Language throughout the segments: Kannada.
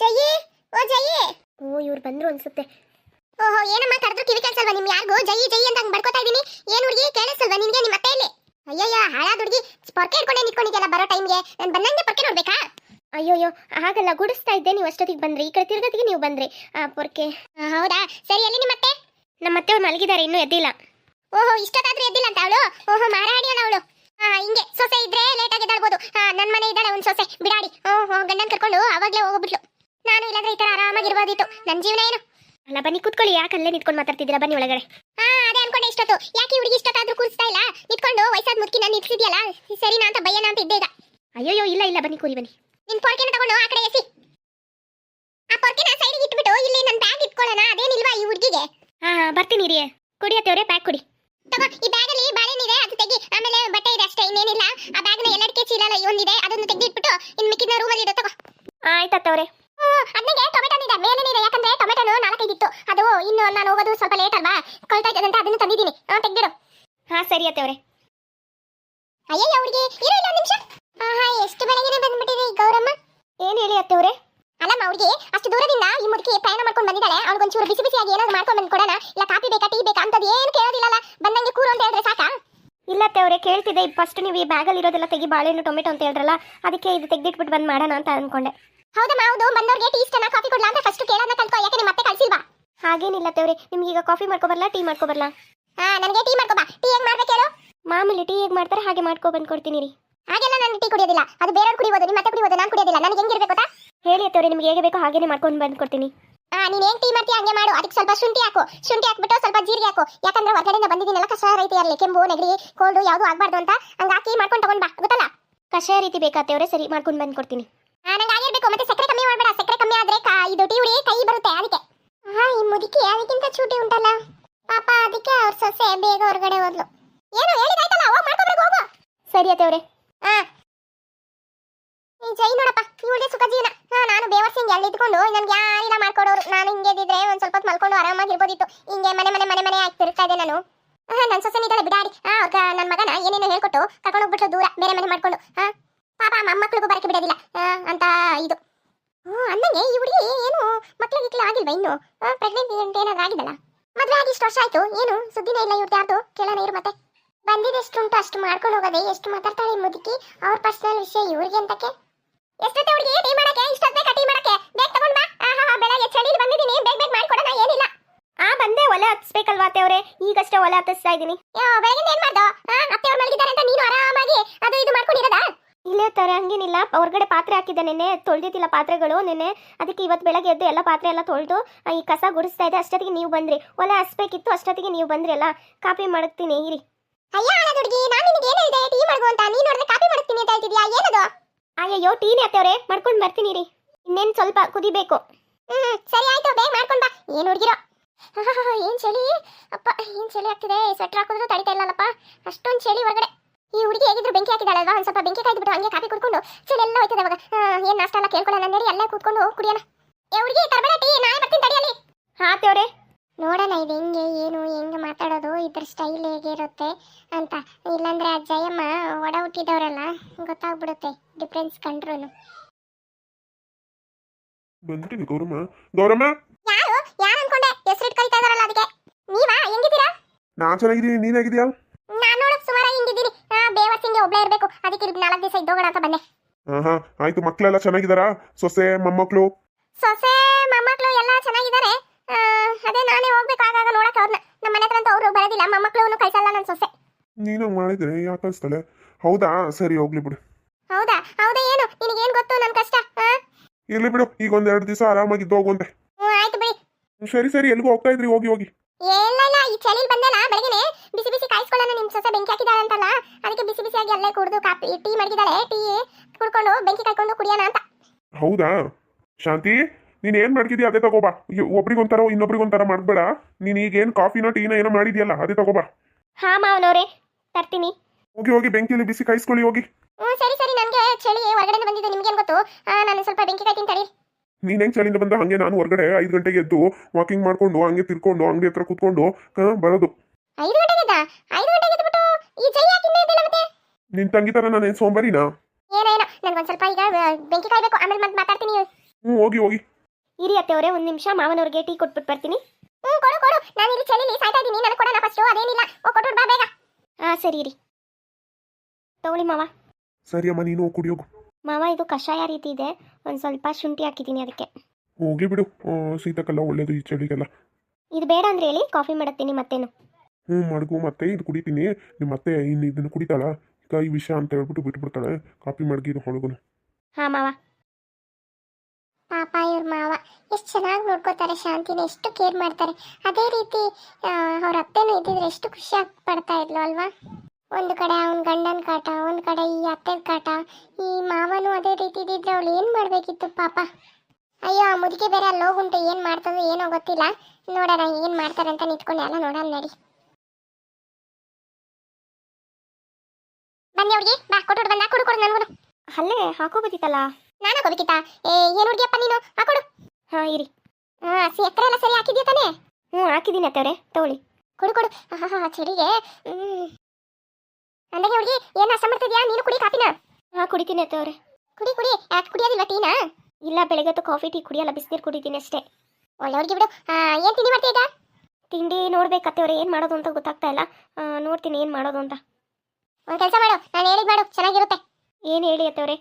ಜಯಿ? ಓ ಜಯಿ? ಓ ಇವ್ರು ಬಂದ್ರು ಅನ್ಸುತ್ತೆ. ಓಹೋ ಏನಮ್ಮ ಕರೆದ್ರು ಕಿವಿ ಕೇಳಿಸಲ್ವಾ ನಿಮ್ ಯಾರಿಗೂ? ಜಯಿ ಜೈ ಅಂತ ಹಂಗ್ ಬಡ್ಕೋತಾ ಇದೀನಿ. ಏನು ಹುಡುಗಿ? ಕೇಳಿಸಲ್ವಾ ನಿನ್ಗೆ ನಿಮ್ಮ ಅತ್ತೆ ಇಲ್ಲಿ ಅಯ್ಯಯ್ಯ ಹಾಳಾದ ಹುಡುಗಿ. ಪೊರ್ಕೆ ಹಿಡ್ಕೊಂಡೆ ನಿಂತ್ಕೊಂಡಿದ್ಯಲ್ಲ ಬರೋ ಟೈಮ್ಗೆ. ನಾನು ಬಂದಂಗೆ ಪೊರ್ಕೆ ನೋಡ್ಬೇಕಾ? ಅಯ್ಯೋಯ್ಯೋ ಹಾಗಲ್ಲ ಗುಡಿಸ್ತಾ ಇದ್ದೆ ನೀವು ಅಷ್ಟೊತ್ತಿಗೆ ಬಂದ್ರಿ. ಈ ಕಡೆ ತಿರ್ಗತಿಗೆ ನೀವು ಬಂದ್ರಿ. ಆ ಪೊರ್ಕೆ. ಹೌದಾ? ಸರಿ ಎಲ್ಲಿ ನಿಮ್ಮ ಅತ್ತೆ? ನಮ್ಮ ಅತ್ತೆ ಅವ್ರು ಮಲಗಿದ್ದಾರೆ ಇನ್ನೂ ಎದ್ದಿಲ್ಲ. ಓಹೋ ಇಷ್ಟೊತ್ತಾದ್ರೂ ಎದ್ದಿಲ್ಲ ಅಂತ ಅವಳು? ಓಹೋ ಮಾರಾಡಿಯೋಣ ಅವಳು. ಹಿಂಗೆ ಸೊಸೆ ಇದ್ರೆ ಲೇಟ್ ಆಗಿ ಎದ್ದಾಳ್ಬೋದು. ಹಾ ನನ್ನ ಮನೆ ಇದ್ದಾಳೆ ಒಂದು ಸೊಸೆ. ಬಿಡಾಡಿ. ಓಹೋ ಗಂಡನ್ ಕರ್ಕೊಂಡು ಅವಾಗ್ಲೇ ಹೋಗ್ಬಿಟ್ಲು. ನಾನು ಇಲ್ಲಾಂದ್ರೆ ಈ ತರ ಆರಾಮಾಗಿರ್ಬೋದಿತ್ತು. ನನ್ನ ಜೀವನ ಏನು? ಅಲ್ಲ ಬನ್ನಿ ಕೂತ್ಕೊಳ್ಳಿ. ಯಾಕೆ ಅಲ್ಲೇ ನಿಂತ್ಕೊಂಡು ಮಾತಾಡ್ತಿದ್ದೀರಾ? ಬನ್ನಿ ಒಳಗಡೆ. ಹಾ ಅದೇ ಅನ್ಕೊಂಡೆ ಇಷ್ಟೊತ್ತು. ಯಾಕೆ ಹುಡುಗಿ ಇಷ್ಟೊತ್ತಾದ್ರೂ ಕೂರಿಸ್ತಾ ಇಲ್ಲ? ನಿಂತ್ಕೊಂಡು ವಯಸ್ಸಾದ ಮುದುಕಿ ನಾನು ನಿಲ್ಸಿದ್ಯಲ್ಲ? ಸರಿನಾ ಅಂತ ಭಯನ ಅಂತ ಇದ್ದೆ ಈಗ. ಅಯ್ಯೋ ಇಲ್ಲ ಇಲ್ಲ ಬನ್ನಿ ಕೂರಿ ಬನ್ನಿ. ನಿನ್ ಪೊರ್ಕೆನ ತಗೊಂಡು ಆ ಕಡೆ ಎಸಿ. ಆ ಪೊರ್ಕೆನ ಸೈಡಿಗೆ ಇಟ್ಬಿಟ್ಟು ಇಲ್ಲಿ ನನ್ನ ಬ್ಯಾಗ್ ಇಟ್ಕೊಳ್ಳೋಣ. ಅದೇನಿಲ್ವಾ ಈ ಹುಡುಗಿಗೆ? ಹಾ ಬರ್ತೀನಿ ರೀ ಕುಡಿಯತ್ತೇವ್ರೆ ಪ್ಯಾಕ್ ಕುಡಿ. ತಗೋ ಈ ಬ್ಯಾಗ್ ಅಲ್ಲಿ ಅದು ತೆಗಿ. ಆಮೇಲೆ ಬಟ್ಟೆ ಇದೆ ಅಷ್ಟೇ ಇನ್ನೇನಿಲ್ಲ. ಆ ಎಲ್ಲದಕ್ಕೆ ಚೀಲ ಒಂದಿದೆ ಅದನ್ನು ತೆಗೆದು ಇಟ್ಬಿಟ್ಟು ಇನ್ ಮಿಕ್ಕಿನ ರೂಮಲ್ಲಿ ಇಡು ತಗೋ. ಟೊಮೆಟೊ ಇದೆ ಮೇಲೇನಿದೆ ಯಾಕಂದ್ರೆ ಟೊಮೆಟೊನು ನಾಲ್ಕೈದಿತ್ತು. ಅದು ಇನ್ನು ನಾನು ಹೋಗೋದು ಸ್ವಲ್ಪ ಲೇಟ್ ಅಲ್ವಾ? ಕೊಳ್ತಾ ಇದೆ ಅಂತ ಅದನ್ನು ತಂದಿದ್ದೀನಿ. ಹಾ ತೆಗ್ದಿಡು. ಹಾ ಸರಿ ಅತ್ತವ್ರೆ ಅಯ್ಯಯ್ಯ ಅವ್ರಿಗೆ ಇರೋ ಇಲ್ಲ ನಿಮಿಷ. ಆಹಾ ಎಷ್ಟು ಬೆಳಗ್ಗೆನೆ ಬಂದ್ಬಿಟ್ಟಿದೆ ಗೌರಮ್ಮ? ಏನ್ ಹೇಳಿ ಅತ್ತವ್ರೆ ಅಲ್ಲಮ್ಮ ಅವ್ರಿಗೆ ಅಷ್ಟು ದೂರದಿಂದ ಈ ಮುದುಕಿ ಪ್ರಯಾಣ ಮಾಡ್ಕೊಂಡು ಬಂದಿದ್ದಾಳೆ. ಅವ್ನಿಗೊಂಚೂರು ಬಿಸಿ ಬಿಸಿಯಾಗಿ ಏನಾದ್ರು ಮಾಡ್ಕೊಂಡು ಬಂದು ಕೊಡೋಣ. ಇಲ್ಲ ಕಾಫಿ ಬೇಕಾ ಟೀ ಬೇಕಾ ಅಂತದ್ದು ಏನು ಕೇಳೋದಿಲ್ಲಲ್ಲ. ಬಂದಂಗೆ ಕೂರು ಅಂತ ಹೇಳಿದ್ರೆ ಸಾಕಾ? ಇಲ್ಲ ಅವ್ರೆ ಕೇಳ್ತಿದ್ದೆ. ಫಸ್ಟ್ ನೀವು ಈ ಬ್ಯಾಗಲ್ಲಿ ಇರೋದೆಲ್ಲ ತೆಗಿ ಬಾಳೆಹಣ್ಣು ಟೊಮೆಟೊ ಅಂತ ಹೇಳಿದ್ರಲ್ಲ ಅದಕ್ಕೆ ಇದು ತೆಗೆದಿಟ್ಬಿಟ್ಟು ಬಂದು ಮಾಡೋಣ ಅಂತ ಅಂದ್ಕೊಂಡೆ. ಹೌದಮ್ಮ ಹೌದು. ಬಂದವ್ರಿಗೆ ಟೀ ಇಷ್ಟನ ಕಾಫಿ ಕೊಡಲಾ ಅಂತ ಫಸ್ಟ್ ಕೇಳೋದನ್ನ ಕಲ್ಕೋ ಯಾಕೆ ಮತ್ತೆ ಕಳ್ಸಿಲ್ವಾ? ಹಾಗೇನಿಲ್ಲ ತೇವ್ರೆ ನಿಮ್ಗೆ ಈಗ ಕಾಫಿ ಮಾಡ್ಕೊಬರಲ್ಲ ಟೀ ಮಾಡ್ಕೊಬರಲ್ಲ ಹಾಂ ನನಗೆ ಟೀ ಮಾಡ್ಕೊಬಾ ಟೀ ಹೆಂಗ್ ಮಾಡ್ಬೇಕು ಹೇಳು? ಮಾಮೂಲಿ ಟೀ ಹೇಗೆ ಮಾಡ್ತಾರೆ ಹಾಗೆ ಮಾಡ್ಕೊ ಬಂದು ಕೊಡ್ತೀನಿ ರೀ. ಹಾಗೆಲ್ಲ ನಾನು ಟೀ ಕುಡಿಯೋದಿಲ್ಲ. ಅದು ಬೇರೆಯವ್ರು ಕುಡಿಯೋದು ನಿಮ್ಮ ಮತ್ತೆ ಕುಡಿಯೋದು ನಾನು ಕುಡಿಯೋದಿಲ್ಲ. ನನಗೆ ಹೆಂಗಿರ್ಬೇಕು ಗೊತ್ತಾ? ಹೇಳಿ ಅತ್ತವ್ರೆ ನಿಮ್ಗೆ ಹೇಗೆ ಬೇಕೋ ಹಾಗೇನೆ ಮಾಡ್ಕೊಂಡು ಬಂದು ಕೊಡ್ತೀನಿ. ಹಾ ನೀನು ಏನ್ ಟೀ ಮಾಡ್ತೀಯ ಹಂಗೆ ಮಾಡು. ಅದಕ್ಕೆ ಸ್ವಲ್ಪ ಶುಂಠಿ ಹಾಕು. ಶುಂಠಿ ಹಾಕ್ಬಿಟ್ಟು ಸ್ವಲ್ಪ ಜೀರಿಗೆ ಹಾಕು. ಯಾಕಂದ್ರೆ ಹೊರಗಡೆಯಿಂದ ಬಂದಿದ್ದೀನಲ್ಲ ಕಷಾಯ ರೀತಿ ಅಲ್ಲಿ ಕೆಂಪು ನೆಗಡಿ ಕೋಲ್ಡು ಯಾವುದು ಆಗ್ಬಾರ್ದು ಅಂತ. ಹಂಗೆ ಹಾಕಿ ಮಾಡ್ಕೊಂಡು ತಗೊಂಡ್ ಬಾ. ಗೊತ್ತಲ್ಲ? ಕಷಾಯ ರೀತಿ ಬೇಕಾತೇವ್ರೆ ಸರಿ ಮಾಡ್ಕೊಂಡು ಬಂದು ಕೊಡ್ತೀನಿ. ಹಾ ನಂಗೆ ಆಗಿರ್ಬೇಕು ಮತ್ತೆ ಸಕ್ಕರೆ ಕಮ್ಮಿ ಮಾಡಬೇಡ. ಸಕ್ಕರೆ ಕಮ್ಮಿ ಆದ್ರೆ ಕಾ- ಇದು ಟೀ ಉಡಿ ಕೈ ಬರುತ್ತೆ ಅದಕ್ಕೆ. ಹಾ ಈ ಮುದುಕಿ ಅದಕ್ಕಿಂತ ಚೂಟಿ ಉಂಟಲ್ಲ? ಪಾಪ ಅದಕ್ಕೆ ಅವ್ರ ಸೊಸೆ ಬೇಗ ಹೊರಗಡೆ ಹೋದ್ಲು. ಏನು ಹೇಳಿದಾಯ್ತಲ್ಲ? ಹೋಗ್ ಮಾಡ್ಕೊಬರ್ಬೇಕು ಹೋಗು. ಸರಿ ಅತ್ತೇವ್ರೆ ಹಾ ಈ ಜೈ ನೋಡಪ್ಪ ಇವಳೇ ಸುಖ ಜೀವನ ಹಾ ನಾನು ಬೇವರ್ಸಿಂಗ್ ಎಲ್ಲಿ ಇದ್ಕೊಂಡು ನನ್ಗೆ ಯಾರಿಲ್ಲ ಮಾಡ್ಕೊಡೋರು. ನಾನು ಹಿಂಗೆ ಇದ್ದಿದ್ರೆ ಒಂದ್ ಸ್ವಲ್ಪ ಮಲ್ಕೊಂಡು ಆರಾಮಾಗಿರ್ಬೋದಿತ್ತು. ಹಿಂಗೆ ಮನೆ ಮನೆ ಮನೆ ಮನೆ ಆಗ್ತಿರ್ತಾ ಇದೆ ನಾನು. ನನ್ನ ಸೊಸೆ ಇದ್ದಾಳೆ ಬಿಡಾಡಿ. ಅವ್ರ ನನ್ನ ಮಗನ ಏನೇನೋ ಹೇಳ್ಕೊಟ್ಟು ಕರ್ಕೊಂಡು ಹೋಗ್ಬಿಟ್ರು ದೂರ. ಬೇರೆ ಮನೆ ಮಾಡ್ಕೊಂಡು. ಹಾ ಪಾಪ ಮೊಮ್ಮಕ್ಳಿಗೂ ಬರಕ್ಕೆ ಬಿಡೋದಿಲ್ಲ. ಆ, ಅಂತ ಇದು. ಹ್ಞೂ ಅಂದಂಗೆ ಈ ಹುಡುಗಿ ಏನು ಮಕ್ಳು ಗಿಕ್ಳು ಆಗಿಲ್ವಾ ಇನ್ನು? ಪ್ರೆಗ್ನೆಂಟ್ ಏನಾದ್ರು ಆಗಿದಲ್ಲ ಮದುವೆ ಆಗಿ ಇಷ್ಟು ವರ್ಷ ಆಯ್ತು. ಏನು ಸುದ್ದಿನೇ ಇಲ್ಲ ಇವ್ರದ್ದು ಯಾರ್ದು? ಕೇಳೋಣ ಇರು ಮತ್ತೆ? ಬಂದಿದ್ದೆಷ್ಟುಂಟು ಉಂಟು ಅಷ್ಟು ಮಾಡ್ಕೊಂಡು ಹೋಗೋದೆ? ಎಷ್ಟು ಮಾತಾಡ್ತಾಳೆ ಮುದುಕಿ? ಅವ್ರ ಪರ್ಸನಲ್ ವಿಷಯ ಇವ್ರಿಗೆ ಅಂತಕ್ಕೆ ಎಷ್ಟೊತ್ತೆ ಹುಡುಗಿ? ಟೀ ಮಾಡಕ್ಕೆ? ಇಷ್ಟೊತ್ತೆ ಬೇಕಾ ಟೀ ಮಾಡಕ್ಕೆ? ಬೇಗ ತಗೊಂಡ್ ಬಾ. ಆಹಾ ಬೆಳಗ್ಗೆ ಚಳಿ ಬಂದಿದ್ದೀನಿ. ಬೇಗ ಬೇಗ ಮಾಡ್ಕೊಡೋಣ ಏನಿಲ್ಲ. ಆ ಬಂದೆ. ಒಲೆ ಹತ್ತಿಸ್ಬೇಕಲ್ವಾ ಅತ್ತೆಯವ್ರೆ ಈಗಷ್ಟೇ ಒಲೆ ಹತ್ತಿಸ್ತಾ ಇದ್ದೀನಿ. ಬೆಳಗಿನ ಏನ್ ಮಾಡ್ದೋ? ಅತ್ತೆಯವ್ರು ಮಲಗಿದ್ದಾರೆ ಅಂತ ನೀನು ಆರಾಮಾಗಿ ಅದು ಇದು ಮಾಡ್ಕೊಂಡಿರೋದಾ? ಇಲ್ಲೇ ತರ ಹಂಗೇನಿಲ್ಲ. ಹೊರಗಡೆ ಪಾತ್ರೆ ಹಾಕಿದ್ದೆ ನೆನ್ನೆ. ತೊಳ್ದಿದ್ದಿಲ್ಲ ಪಾತ್ರೆಗಳು ನಿನ್ನೆ. ಅದಕ್ಕೆ ಇವತ್ತು ಬೆಳಗ್ಗೆ ಎದ್ದು ಎಲ್ಲ ಪಾತ್ರೆ ಎಲ್ಲ ತೊಳೆದು ಈ ಕಸ ಗುಡಿಸ್ತಾ ಇದೆ ಅಷ್ಟೊತ್ತಿಗೆ ನೀವು ಬಂದ್ರಿ. ಒಲೆ ಹಸ್ಬೇಕಿತ್ತು. ಅಷ್ಟೊತ್ತಿಗೆ ನೀವು ಬಂದ್ರಿ ಅಲ್ಲ. ಕಾಪಿ ಮಾಡ್ತೀನಿ ಇರಿ. ಅಯ್ಯ ಹುಡುಗಿ ನಾನು ನಿನಗೆ ಏನು ಹೇಳಿದೆ? ಟೀ ಮಾಡ್ಗು ಅಂತ. ನೀನು ಕಾಪಿ ಮಾಡ್ತೀನಿ ಅಂತ ಹೇಳ್ತಿದ್ಯಾ? ಏನದು? ಅಯ್ಯಯ್ಯೋ, ಟೀನೇ ಅತ್ತವ್ರೆ ಮಾಡ್ಕೊಂಡು ಬರ್ತೀನಿ ರೀ ಇನ್ನೇನು ಸ್ವಲ್ಪ ಕುದಿಬೇಕು. ಹ್ಞೂ ಸರಿ ಆಯಿತು, ಬೇಗ ಮಾಡ್ಕೊಂಡು ಬಾ. ಏನು ಹುಡುಗಿರೋ? ಏನ್ ಚಳಿ? ಅಪ್ಪ, ಏನ್ ಚಳಿ ಆಗ್ತಿದೆ? ಸ್ವೆಟರ್ ಹಾಕಿದ್ರು ತಡಿತಾ ಇಲ್ಲಲ್ಲಪ್ಪ. ಅಷ್ಟೊಂದು ಚಳಿ ಹೊರಗಡೆ. ಈ ಹುಡುಗಿ ಹೇಗಿದ್ರು ಬೆಂಕಿ ಹಾಕಿದಾಳಲ್ವಾ? ಒಂದು ಸ್ವಲ್ಪ ಬೆಂಕಿ ಕಾಯ್ದುಬಿಟ್ಟು ಹಂಗೆ ಕಾಫಿ ಕುಡ್ಕೊಂಡು ಚಳಿ ಎಲ್ಲ ಹೋಯ್ತದೆ ಅವಾಗ ಏನು ನಾಷ್ಟ ಎಲ್ಲ ಕೇಳ್ಕೊಳ್ಳೋಣ ನಡಿ ಅಲ್ಲೇ ಕೂತ್ಕೊಂಡು ಕುಡಿಯೋಣ. ಏ, ಹುಡುಗಿ, ತರಬೇಡ ಟೀ, ನಾಳೆ ಬರ್ತೀನಿ ತಡಿಯಲ್ಲಿ ಹಾಂ ನೋಡೋಣ ಇದು ಹೆಂಗೆ ಏನು ಹೆಂಗೆ ಮಾತಾಡೋದು ಇದ್ರ ಸ್ಟೈಲ್ ಹೇಗಿರುತ್ತೆ ಅಂತ. ಇಲ್ಲಾಂದರೆ ಆ ಜಯಮ್ಮ ಒಡ ಹುಟ್ಟಿದವರಲ್ಲ ಗೊತ್ತಾಗ್ಬಿಡುತ್ತೆ ಡಿಫ್ರೆನ್ಸ್ ಕಂಡ್ರು ಬಂದ್ಬಿಟ್ಟಿದೆ ಗೌರಮ್ಮ. ಗೌರಮ್ಮ! ಯಾರು? ಯಾರು ಅನ್ಕೊಂಡೆ? ಹೆಸರಿಟ್ ಕರಿತಾ ಇದಾರಲ್ಲ ಅದಕ್ಕೆ. ನೀವಾ? ಹೆಂಗಿದ್ದೀರಾ? ನಾನು ಚೆನ್ನಾಗಿದ್ದೀನಿ. ನೀನ್ ಹೇಗಿದ್ಯಾ ನಾನು ನೋಡಕ್ ಸುಮಾರ ಹಿಂಗಿದ್ದೀನಿ. ಬೇವರ್ಸಿಂಗೆ ಒಬ್ಳೆ ಇರಬೇಕು. ಅದಕ್ಕೆ ಇಲ್ಲಿ ನಾಲ್ಕು ದಿವಸ ಇದ್ದೋಗೋಣ ಅಂತ ಬಂದೆ. ಹಾ ಹಾ ಆಯ್ತು ಮಕ್ಕಳೆಲ್ಲ ಚೆನ್ನಾಗಿದ್ದಾರಾ? ಸೊಸೆ ಮೊಮ್ಮಕ್ಕಳು ಸೊಸೆ ಅದೇ ನಾನೇ ಹೋಗ್ಬೇಕು ಆಗಾಗ ನೋಡಕ್ ಅವ್ರನ್ನ ನಮ್ಮ ಮನೆ ಹತ್ರ ಅಂತ ಅವರು ಬರೋದಿಲ್ಲ. ಮೊಮ್ಮಕ್ಕಳು ಕಳ್ಸಲ್ಲ ನನ್ನ ಸೊಸೆ. ನೀನು ಮಾಡಿದ್ರೆ ಯಾಕೆ ಕಳಿಸ್ತಾಳೆ? ಹೌದಾ? ಸರಿ ಹೋಗ್ಲಿ ಬಿಡು. ಹೌದಾ? ಹೌದಾ ಏನು? ನಿನಗೇನು ಗೊತ್ತು? ನನ್ ಕಷ್ಟ? ಆ? ಇರ್ಲಿ ಬಿಡು. ಈಗ ಒಂದ್ ಎರಡು ದಿವಸ ಆರಾಮಾಗಿದ್ದು ಹೋಗುವಂತೆ ಹ್ಮ್ ಆಯ್ತು ಬಿಡಿ. ಸರಿ ಸರಿ. ಎಲ್ಗೂ ಹೋಗ್ತಾ ಇದ್ರಿ? ಹೋಗಿ ಹೋಗಿ. ಇಲ್ಲ ಇಲ್ಲ. ಈ ಚಳಿಲ್ ಬಂದಲ್ಲ ಬೆಳಗ್ಗೆನೆ ಬಿಸಿ ಬಿಸಿ ಕಾಯಿಸ್ಕೊಳ್ಳೋಣ ನಿಮ್ಮ ಸೊಸೆ ಬೆಂಕಿ ಹಾಕಿದಾಳೆ ಅಂತಲ್ಲ ಅದಕ್ಕೆ ಬಿಸಿ ಬಿಸಿಯಾಗಿ ಅಲ್ಲೇ ಕುಡಿದು ಕಾಫಿ ಟೀ ಮಡಗಿದಾಳೆ. ಟೀ ಕುಡ್ಕೊಂಡು ಬೆಂಕಿ ಕಾಯ್ಕೊಂಡು ಕುಡಿಯೋಣ ಅಂತ. ಹೌದಾ? ಶಾಂತಿ? ನೀನ್ ಏನು ಮಾಡ್ತಿದ್ಯಾ? ಅದೇ ತಗೋಬಾ ಒಬ್ರಿಗೊಂಥರ ಇನ್ನೊಬ್ರಿಗೊಂಥರ ಮಾಡಬೇಡ. ನೀನು ಈಗೇನು ಏನ್ ಕಾಫಿನೋ ಟೀನೋ ಏನೋ ಮಾಡಿದ್ಯಲ್ಲ ಅದೇ ತಗೋಬಾ ಹಾ ಮಾವನವ್ರೆ. ತರ್ತೀನಿ. ಹೋಗಿ ಹೋಗಿ ಬೆಂಕಿಯಲ್ಲಿ ಬಿಸಿ ಕಾಯಿಸ್ಕೊಳ್ಳಿ ಹೋಗಿ. ಹ್ಞೂ ಸರಿ ಸರಿ ನನಗೆ ಚಳಿ ಹೊರಗಡೆ ಬಂದಿದೆ. ನಿಮ್ಗೇನು ಗೊತ್ತು? ನಾನು ಸ್ವಲ್ಪ ಬೆಂಕಿ ಕಾಯ್ತೀನಿ ತಡಿ ನೀನು ಹೆಂಗೆ ಚಳಿಯಿಂದ ಬಂದ? ಹಾಗೆ ನಾನು ಹೊರಗಡೆ ಐದು ಗಂಟೆಗೆ ಎದ್ದು ವಾಕಿಂಗ್ ಮಾಡ್ಕೊಂಡು ಹಂಗೆ ತಿರ್ಕೊಂಡು ಅಂಗಡಿ ಹತ್ರ ಕೂತ್ಕೊಂಡು ಬರೋದು. ಐದು ಗಂಟೆಗಿದ್ದ ಐದು ಗಂಟೆಗೆ ಎದ್ಬಿಟ್ಟು ಈ ಚಳಿ ಯಾಕೆ ಇನ್ನೂ ಎದ್ದಿಲ್ಲ ಮತ್ತೆ? ನಿನ್ ತಂಗಿ ತರ ನಾನು ಸೋಂಬಾರಿನಾ? ಏನೇನೋ ನನಗೆ ನನ್ಗೊಂದು ಸ್ವಲ್ಪ ಈಗ ಬೆಂಕಿ. ಕಾಯ್ಬೇಕು ಆಮೇಲೆ ಮತ್ತೆ ಮಾತಾಡ್ತೀನಿ. ಹ್ಞೂ ಹೋಗಿ ಹೋಗಿ. ಇರಿ ಅತ್ತೆಯವರೇ ಒಂದು ನಿಮಿಷ. ಮಾವನವ್ರಿಗೆ ಟೀ ಕೊಟ್ಬಿಟ್ಟು ಬರ್ತೀನಿ. ಹ್ಞೂ ಕೊಡು ಕೊಡು. ನಾನು ಇಲ್ಲಿ ಚಳಿಲಿ ಸಾಯ್ತಾ ಇದ್ದೀನಿ. ನನಗೆ ಕೊಡೋಣ ಫಸ್ಟು ಅದೇನಿಲ್ಲ. ಓ ಕೊಟ್ಟು ಬಾ ಬೇಗ. ಹಾಂ ಸರಿ ಇರಿ. ತಗೊಳ್ಳಿ ಮಾವ. ಸರಿ ಅಮ್ಮ ನೀನು ಹೋಗಿ ಕುಡಿಯೋಗು. ಮಾವ ಇದು ಕಷಾಯ ರೀತಿ ಇದೆ. ಒಂದು ಸ್ವಲ್ಪ ಶುಂಠಿ ಹಾಕಿದ್ದೀನಿ ಅದಕ್ಕೆ. ಹೋಗಿ ಬಿಡು. ಆ, ಶೀತಕ್ಕೆಲ್ಲ ಒಳ್ಳೇದು ಈ ಚಳಿಗೆಲ್ಲ. ಇದು ಬೇಡ ಅಂದ್ರೆ ಹೇಳಿ ಕಾಫಿ ಮಾಡತ್ತೀನಿ ಮತ್ತೇನು. ಹ್ಞೂ ಮಡಗು ಮತ್ತೆ ಇದು ಕುಡಿತೀನಿ. ನಿಮ್ಮ ಮತ್ತೆ ಇನ್ನು ಇದನ್ನು ಕುಡಿತಾಳ? ಈಗ ಈ ವಿಷಯ ಅಂತ ಹೇಳ್ಬಿಟ್ಟು ಬಿಟ್ಬಿಡ್ತಾಳೆ. ಕಾಫಿ ಮಡಗಿ ಇದು ಹೊಳಗುನು ಹಾಂ ಮಾವ. ಪಾಪ ಇವ್ರ ಮಾವ. ಎಷ್ಟು ಚೆನ್ನಾಗಿ ನೋಡ್ಕೋತಾರೆ ಶಾಂತಿನ, ಎಷ್ಟು ಕೇರ್ ಮಾಡ್ತಾರೆ. ಅದೇ ರೀತಿ ಅವ್ರ ಅತ್ತೆನೂ ಇದ್ದಿದ್ರೆ ಎಷ್ಟು ಖುಷಿ ಪಡ್ತಾ ಇದ್ಲು ಅಲ್ವಾ? ಒಂದು ಕಡೆ ಅವನ ಗಂಡನ ಕಾಟ, ಒಂದು ಕಡೆ ಈ ಅತ್ತೆ ಕಾಟ, ಈ ಮಾವನು ಅದೇ ರೀತಿ ಇದ್ದಿದ್ರೆ ಅವಳು ಏನು ಮಾಡಬೇಕಿತ್ತು ಪಾಪ? ಅಯ್ಯೋ, ಆ ಮುದುಕಿ ಬೇರೆ ಅಲ್ಲಿ ಹೋಗುಂಟು ಏನು ಮಾಡ್ತದೋ ಏನೋ ಗೊತ್ತಿಲ್ಲ. ನೋಡೋಣ, ಏನು ಮಾಡ್ತಾರೆ ಅಂತ ನಿಂತ್ಕೊಂಡು. ಎಲ್ಲ ನೋಡೋಣ ನಡಿ. ಬನ್ನಿ ಅವ್ರಿಗೆ, ಬಾ ಕೊಟ್ಟು ಬಂದ ಕೊಡು ಕೊಡು ನನಗೂ ಅಲ್ಲೇ ಹಾಕೋಬೋದಿತ್ತಲ್ಲ ನಾನು ಹಾಕೋಬೇಕಿತ್ತ ಏ ಏನು ಹುಡುಗಿಯಪ್ಪ ನೀನು? ಹಾಕೊಡು ಹಾಂ ಇರಿ. ಹಾಂ ಸಿ ಎಕ್ಕರೆ ಎಲ್ಲ ಸರಿ ಹಾಕಿದ್ಯಾ ತಾನೆ? ಹ್ಞೂ ಹಾಕಿದ್ದೀನಿ ಅತ್ತವ್ರೆ ತಗೊಳ್ಳಿ. ಕೊಡು ಕೊಡು. ಹಾ ಹಾ ಚಳಿಗೆ. ಅಂದಾಗೆ ಹುಡುಗಿ ಏನು ಅಸ ಮಾಡ್ತಿದ್ಯಾ? ನೀನು ಕುಡಿ ಕಾಪಿನ ಹಾಂ ಕುಡಿತೀನಿ ಅತ್ತವ್ರೆ ಕುಡಿ ಕುಡಿ. ಯಾಕೆ ಕುಡಿಯೋದಿಲ್ಲ ಟೀನಾ? ಇಲ್ಲ ಬೆಳಗ್ಗೆ ಹೊತ್ತು ಕಾಫಿ ಟೀ ಕುಡಿಯಲ್ಲ ಬಿಸಿನೀರು ಕುಡಿತೀನಿ ಅಷ್ಟೇ. ಒಳ್ಳೆ ಹುಡುಗಿ ಬಿಡು ಏನು ತಿಂಡಿ ಮಾಡ್ತೀಯ ಈಗ ತಿಂಡಿ ನೋಡ್ಬೇಕತ್ತವ್ರೆ ಏನು ಮಾಡೋದು ಅಂತ ಗೊತ್ತಾಗ್ತಾ ಇಲ್ಲ. ನೋಡ್ತೀನಿ ಏನು ಮಾಡೋದು ಅಂತ. ಒಂದು ಕೆಲಸ ಮಾಡು. ನಾನು ಹೇಳಿದ್ ಮಾಡು. ಚೆನ್ನಾಗಿರುತ್ತೆ. ಏನು ಹೇಳಿ ಅತ್ತವ್ರೆ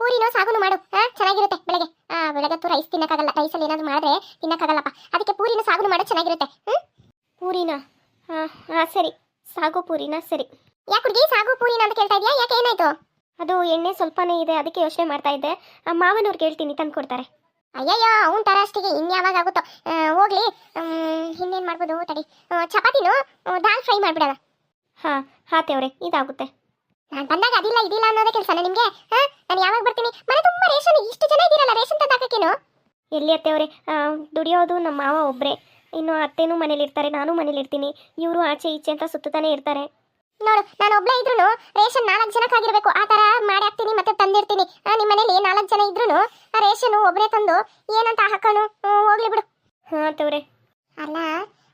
ಪೂರಿನೋ ಸಾಗುನು ಮಾಡು. ಹಾ ಚೆನ್ನಾಗಿರುತ್ತೆ ಬೆಳಗ್ಗೆ. ಆ ಬೆಳಗ್ಗೆ ಹೊತ್ತು ರೈಸ್ ತಿನ್ನಕ್ಕಾಗಲ್ಲ ರೈಸಲ್ಲಿ ಏನಾದ್ರು ಮಾಡಿದ್ರೆ ತಿನ್ನಕ್ಕಾಗಲ್ಲಪ್ಪ. ಅದಕ್ಕೆ ಪೂರಿನ ಸಾಗುನು ಮಾಡು ಚೆನ್ನಾಗಿರುತ್ತೆ. ಹ್ಮ್? ಪೂರಿನ? ಹಾಂ ಹಾಂ ಸರಿ. ಸಾಗು ಪೂರಿನ ಸರಿ. ಯಾಕೆ ಹುಡುಗಿ? ಸಾಗು ಪೂರಿನ ಅಂತ ಕೇಳ್ತಾ ಇದೆಯಾ? ಯಾಕೆ ಏನಾಯ್ತು? ಅದು ಎಣ್ಣೆ ಸ್ವಲ್ಪನೇ ಇದೆ ಅದಕ್ಕೆ ಯೋಚನೆ ಮಾಡ್ತಾ ಇದ್ದೆ. ಮಾವನವ್ರಿಗೆ ಹೇಳ್ತೀನಿ ತಂದು ಕೊಡ್ತಾರೆ. ಅಯ್ಯಯ್ಯೋ ಅವ್ನ ತರ ಅಷ್ಟಿಗೆ ಇನ್ಯಾವಾಗ ಆಗುತ್ತೋ? ಹೋಗ್ಲಿ. ಇನ್ನೇನು ಮಾಡ್ಬೋದು ತಡಿ. ಚಪಾತಿನೂ ದಾಲ್ ಫ್ರೈ ಮಾಡಿಬಿಡಲ್ಲ ಹಾಂ ಹಾತೇವ್ರೆ ಇದಾಗುತ್ತೆ. ನಾನು ಬಂದಾಗ ಅದಿಲ್ಲ ಇದಿಲ್ಲ ಅನ್ನೋದೇ ಕೆಲಸನ ನಿಮಗೆ? ಹಾ? ನಾನು ಯಾವಾಗ ಬರ್ತೀನಿ? ಮನೆ ತುಂಬ ರೇಷನ್ ಇಷ್ಟು ಜನ ಇದ್ದೀರಲ್ಲ ರೇಷನ್ ತಂದು ಹಾಕಕ್ಕೇನು ಎಲ್ಲಿ ಅತ್ತೆಯವರೇ ದುಡಿಯೋದು ನಮ್ಮ ಮಾವ ಒಬ್ಬರೇ ಇನ್ನು ಅತ್ತೆನೂ ಮನೇಲಿ ಇರ್ತಾರೆ ನಾನು ಮನೇಲಿ ಇರ್ತೀನಿ. ಇವರು ಆಚೆ ಈಚೆ ಅಂತ ಸುತ್ತಾನೆ ಇರ್ತಾರೆ. ನೋಡು ನಾನು ಒಬ್ಳೇ ಇದ್ರು ರೇಷನ್ ನಾಲ್ಕು ಜನಕ್ಕಾಗಿರ್ಬೇಕು ಆ ಥರ ಮಾಡಿ ಹಾಕ್ತೀನಿ ಮತ್ತೆ ತಂದಿರ್ತೀನಿ. ನಿಮ್ಮ ಮನೇಲಿ ನಾಲ್ಕು ಜನ ಇದ್ರು ಆ ರೇಷನ್ ಒಬ್ಬರೇ ತಂದು ಏನಂತ ಹಾಕೋಣ ಹೋಗ್ಲಿ ಬಿಡು. ಹಾಂ ತವ್ರೆ ಅಲ್ಲ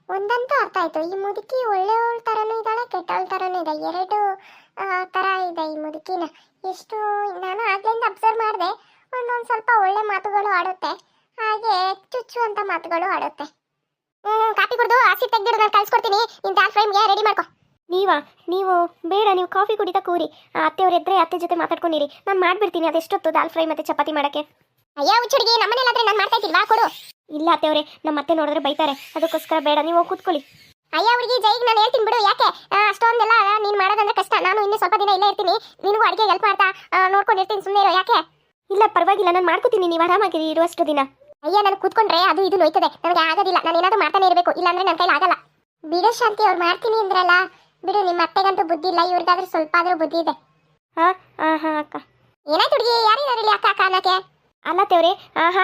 ಒಂದಂತೂ ಅರ್ಥ ಆಯ್ತು. ಈ ಮುದುಕಿ ಒಳ್ಳೆಯವಳ ಥರನೂ ಇದ್ದಾಳೆ ಕೆಟ್ಟವಳ ಥರನೂ ಇದೆ ಎರಡು ಥರ ಇದೆ ಈ ಮುದುಕಿನ. ಎಷ್ಟು ನಾನು ಆಗ್ಲಿಂದ ಅಬ್ಸರ್ವ್ ಮಾಡಿದೆ, ಒಂದೊಂದು ಸ್ವಲ್ಪ ಒಳ್ಳೆ ಮಾತುಗಳು ಆಡುತ್ತೆ. ಹಾಗೆ ಚುಚ್ಚು ಅಂತ ಮಾತುಗಳು ಆಡುತ್ತೆ. ಹ್ಞೂ ಕಾಫಿ ಕುಡಿದು ಹಸಿ ತೆಗ್ದಿಡು ನಾನು ಕಳ್ಸ್ಕೊಡ್ತೀನಿ. ನಿನ್ನ ದಾಲ್ ಫ್ರೈಮ್ಗೆ ರೆಡಿ ಮಾಡ್ಕೊ. ನೀವಾ? ನೀವು ಬೇಡ, ನೀವು ಕಾಫಿ ಕುಡಿತಾ ಕೂರಿ. ಅತ್ತೆಯವ್ರು ಅತ್ತೆ ಜೊತೆ ಮಾತಾಡ್ಕೊಂಡಿರಿ. ನಾನು ಮಾಡ್ಬಿಡ್ತೀನಿ, ಅದೆಷ್ಟೊತ್ತು ದಾಲ್ ಫ್ರೈ ಮತ್ತೆ ಚಪಾತಿ ಮಾಡಕ್ಕೆ? ಅಯ್ಯ ಹುಚ್ಚುಡಿಗೆ ನಮ್ಮನೇಲಾದ್ರೆ ನಾನು ಮಾಡ್ತಾ ಇದ್ದಿಲ್ವಾ ಕೊಡು. ಇಲ್ಲ ಅತ್ತೆಯವ್ರೆ ನಮ್ಮ ಅತ್ತೆ ನೋಡಿದ್ರೆ ಬೈತಾರೆ. ಅದಕ್ಕೋಸ್ಕರ ಬೇಡ ನೀವು ಹೋಗಿ ಕೂತ್ಕೊಳ್ಳಿ. ಅಯ್ಯ ಹುಡುಗಿ ಜೈಗ್ ನಾನು ಹೇಳ್ತೀನಿ ಬಿಡು. ಯಾಕೆ? ಅಷ್ಟೊಂದೆಲ್ಲ ನೀನು ಮಾಡೋದಂದ್ರೆ ಕಷ್ಟ. ನಾನು ಇನ್ನೂ ಸ್ವಲ್ಪ ದಿನ ಇಲ್ಲೇ ಇರ್ತೀನಿ. ನಿನಗೂ ಅಡುಗೆ ಹೆಲ್ಪ್ ಮಾಡ್ತಾ ನೋಡ್ಕೊಂಡು ನೋಡ್ಕೊಂಡಿರ್ತೀನಿ ಸುಮ್ಮನೆ ಇರೋ. ಯಾಕೆ? ಇಲ್ಲ ಪರವಾಗಿಲ್ಲ. ನಾನು ಮಾಡ್ಕೋತೀನಿ. ನೀವು ಆರಾಮಾಗಿರಿ ಇರುವಷ್ಟು ದಿನ. ಅಯ್ಯ ನಾನು ಕೂತ್ಕೊಂಡ್ರೆ ಅದು ಇದು ನೋಯ್ತದೆ. ನನಗೆ ಆಗೋದಿಲ್ಲ. ನಾನು ಏನಾದರೂ ಮಾಡ್ತಾನೆ ಇರಬೇಕು. ಇಲ್ಲಾಂದ್ರೆ ನನ್ನ ಕೈಲಿ ಆಗಲ್ಲ. ಬಿಡು ಶಾಂತಿ ಅವ್ರು ಮಾಡ್ತೀನಿ ಅಂದ್ರಲ್ಲ. ಬಿಡು ನಿಮ್ಮ ಅತ್ತೆಗಂತೂ ಬುದ್ಧಿ ಇಲ್ಲ. ಇವ್ರಿಗಾದ್ರೂ ಸ್ವಲ್ಪ ಆದ್ರೂ ಬುದ್ಧಿ ಇದೆ. ಹಾ ಹಾ ಹಾ ಅಕ್ಕ. ಏನಾಯ್ತು ಹುಡುಗಿ? ಯಾರಿದ್ದಾರೆ ಅಕ್ಕ ಅಕ್ಕ ಅನ್ನಕ್ಕೆ? ಅಲ್ಲ ತೇವ್ರೆ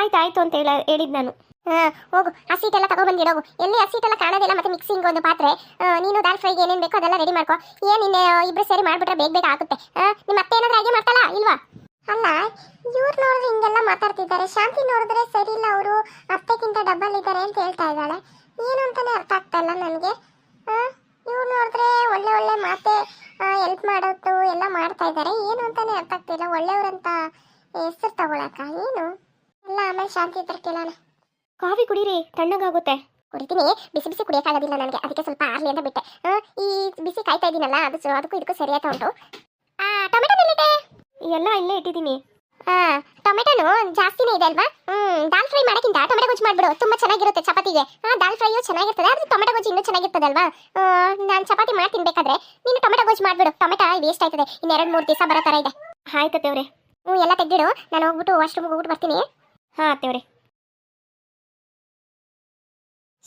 ಆಯ್ತು ಆಯ್ತು ಅಂತ ಹೇಳ, ಹೇಳಿದ್ ನಾನು. ಹೋಗು, ಆ ಸೀಟ್ ಎಲ್ಲ ಹೋಗು. ಎಲ್ಲಿ ಆ ಸೀಟ್ ಎಲ್ಲ ಕಾಣೋದಿಲ್ಲ ಮತ್ತೆ ಮಿಕ್ಸಿಂಗ್ ಒಂದು ಪಾತ್ರೆ. ನೀನು ದಾಲ್ ಫ್ರೈಗೆ ಏನೇನು ಬೇಕೋ ಅದೆಲ್ಲ ರೆಡಿ ಮಾಡ್ಕೋ. ಏನು ಇನ್ನೇ ಇಬ್ರು ಸೇರಿ ಮಾಡ್ಬಿಟ್ರೆ ಬೇಗ ಬೇಗ ಆಗುತ್ತೆ. ನಿಮ್ಮ ಅತ್ತೆ ಏನಾದ್ರೂ ಅಡುಗೆ ಮಾಡ್ತಾಳ, ಇಲ್ವಾ? ಅಲ್ಲ, ಇವ್ರು ನೋಡಿದ್ರೆ ಹಿಂಗೆಲ್ಲ ಮಾತಾಡ್ತಿದ್ದಾರೆ. ಶಾಂತಿ ನೋಡಿದ್ರೆ ಸರಿ ಇಲ್ಲ, ಅವರು ಅತ್ತೆಗಿಂತ ಡಬ್ಬಲ್ ಇದ್ದಾರೆ ಅಂತ ಹೇಳ್ತಾ ಇದ್ದಾಳೆ. ಏನು ಅಂತಾನೆ ಅರ್ಥ ಆಗ್ತಾ ಇಲ್ಲ ನನಗೆ. ಇವ್ರು ನೋಡಿದ್ರೆ ಒಳ್ಳೆ ಒಳ್ಳೆ ಮಾತೆ ಹೆಲ್ಪ್ ಮಾಡೋದು ಎಲ್ಲ ಮಾಡ್ತಾ ಇದ್ದಾರೆ. ಏನು ಅಂತಾನೆ ಅರ್ಥ ಆಗ್ತಿಲ್ಲ ಒಳ್ಳೆಯವ್ರಂತ ಹೆಸರು ತಗೊಳಕ ಏನು? ಎಲ್ಲ ಆಮೇಲೆ ಶಾಂತಿ ತರ ಕೇಳೋಣ. ಕಾಫಿ ಕುಡೀರಿ ತಣ್ಣಗಾಗುತ್ತೆ. ಕುಡಿತೀನಿ. ಬಿಸಿ ಬಿಸಿ ಕುಡಿಯೋಕ್ಕಾಗೋದಿಲ್ಲ ನನಗೆ. ಅದಕ್ಕೆ ಸ್ವಲ್ಪ ಆರ್ಲಿ ಅಂತ ಬಿಟ್ಟೆ. ಈ ಬಿಸಿ ಕಾಯ್ತಾ ಇದ್ದೀನಲ್ಲ ಅದು ಅದಕ್ಕೂ ಇದಕ್ಕೂ ಸರಿ ಆಯ್ತಾ ಉಂಟು. ಆ, ಟೊಮೆಟೊ ಎಲ್ಲಿದೆ ಎಲ್ಲ ಇಲ್ಲೇ ಇಟ್ಟಿದ್ದೀನಿ. ಆ, ಟೊಮೆಟೊನು ಜಾಸ್ತಿನೇ ಇದೆ ಅಲ್ವಾ? ಹ್ಮ್ ದಾಲ್ ಫ್ರೈ ಮಾಡೋಕ್ಕಿಂತ ಟೊಮೆಟೊ ಗೊಜ್ಜು ಮಾಡ್ಬಿಡು. ತುಂಬಾ ಚೆನ್ನಾಗಿರುತ್ತೆ ಚಪಾತಿಗೆ. ದಾಲ್ ಫ್ರೈಯು ಚೆನ್ನಾಗಿರ್ತದೆ. ಆದ್ರೆ ಟೊಮೆಟೊ ಗೊಜ್ಜು ಇನ್ನೂ ಚೆನ್ನಾಗಿರ್ತದೆ ಅಲ್ವಾ? ನಾನು ಚಪಾತಿ ಮಾಡ್ತೀನಿ ತಿನ್ಬೇಕಾದ್ರೆ ನೀನು ಟೊಮೆಟೊ ಗೊಜ್ಜು ಮಾಡ್ಬಿಡು. ಟೊಮೆಟೊ ವೇಸ್ಟ್ ಆಯ್ತದೆ. ಇನ್ನೆರಡು ಮೂರು ದಿವಸ ಬರೋ ಥರ ಇದೆ. ಆಯ್ತು ಅತ್ತೇವ್ರೆ ಹ್ಞೂ ಎಲ್ಲ ತೆಗ್ದಿಡು. ನಾನು ಹೋಗ್ಬಿಟ್ಟು ವಾಶ್ರೂಮ್ ಹೋಗ್ಬಿಟ್ಟು ಬರ್ತೀನಿ. ಹಾಂ ಅತ್ತೇವ್ರಿ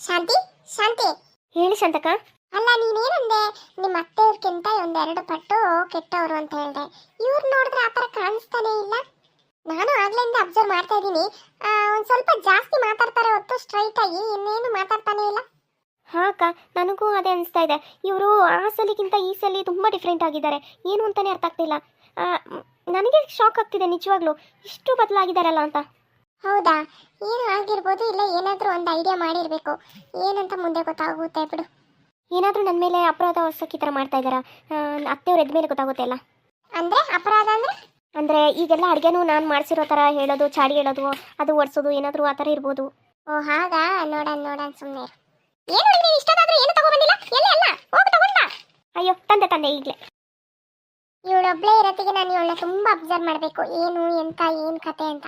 ಶಾಂತಿ ಶಾಂತಿ. ಹೇಳಿ ಶಾಂತಕ ಅಲ್ಲ ನೀನೇನಂದೆ? ನಿಮ್ಮ ಅತ್ತೆಯವ್ರಿಗಿಂತ ಒಂದೆರಡು ಪಟ್ಟು ಕೆಟ್ಟವರು ಅಂತ ಹೇಳಿದೆ. ಇವ್ರು ನೋಡಿದ್ರೆ ಆ ಥರ ಕಾಣಿಸ್ತಾನೆ ಇಲ್ಲ. ನಾನು ಆಗ್ಲಿಂದ ಅಬ್ಸರ್ವ್ ಮಾಡ್ತಾ ಇದ್ದೀನಿ. ಒಂದು ಸ್ವಲ್ಪ ಜಾಸ್ತಿ ಮಾತಾಡ್ತಾರೆ ಹೊತ್ತು ಸ್ಟ್ರೈಟ್ ಆಗಿ ಇನ್ನೇನು ಮಾತಾಡ್ತಾನೆ ಇಲ್ಲ. ಹಾಂ ಅಕ್ಕ. ನನಗೂ ಅದೇ ಅನಿಸ್ತಾ ಇದೆ. ಇವರು ಆ ಸಲಿಗಿಂತ ಈ ಸಲಿ ತುಂಬ ಡಿಫ್ರೆಂಟ್ ಆಗಿದ್ದಾರೆ. ಏನು ಅಂತಾನೆ ಅರ್ಥ ಆಗ್ತಿಲ್ಲ. ನನಗೆ ಶಾಕ್ ಆಗ್ತಿದೆ ನಿಜವಾಗ್ಲೂ. ಇಷ್ಟು ಬದಲಾಗಿದಾರಲ್ಲ ಅಂತ. ಹೌದಾ? ಏನು ಆಗಿರ್ಬೋದು ಇಲ್ಲ ಏನಾದರೂ ಒಂದು ಐಡಿಯಾ ಮಾಡಿರಬೇಕು. ಏನಂತ ಮುಂದೆ ಗೊತ್ತಾಗುತ್ತೆ ಬಿಡು. ಏನಾದರೂ ನನ್ನ ಮೇಲೆ ಅಪರಾಧ ಹೊಸಕ್ಕೆ ಈ ಥರ ಮಾಡ್ತಾ ಇದ್ದಾರಾ? ಅತ್ತೆಯವ್ರ ಎದ್ಮೇಲೆ ಮೇಲೆ ಗೊತ್ತಾಗುತ್ತೆ ಅಲ್ಲ. ಅಂದರೆ ಅಪರಾಧ ಅಂದರೆ? ಅಂದರೆ ಈಗೆಲ್ಲ ಅಡುಗೆನೂ ನಾನು ಮಾಡಿಸಿರೋ ಥರ ಹೇಳೋದು ಚಾಡಿ ಹೇಳೋದು ಅದು ಒಡಿಸೋದು ಏನಾದರೂ ಆ ಥರ ಇರ್ಬೋದು. ಓ ಹಾಗಾ? ನೋಡನ್ ನೋಡನ್ ಸುಮ್ಮನೆ ಏನು ಇಷ್ಟ ಏನು ಅಯ್ಯೋ ತಂದೆ ತಂದೆ ಈಗಲೇ. ಇವಳೊಬ್ಳೇ ಇರೋತ್ತಿಗೆ ನಾನು ಇವಳನ್ನ ತುಂಬ ಅಬ್ಸರ್ವ್ ಮಾಡಬೇಕು. ಏನು ಎಂತ ಏನು ಕತೆ ಅಂತ.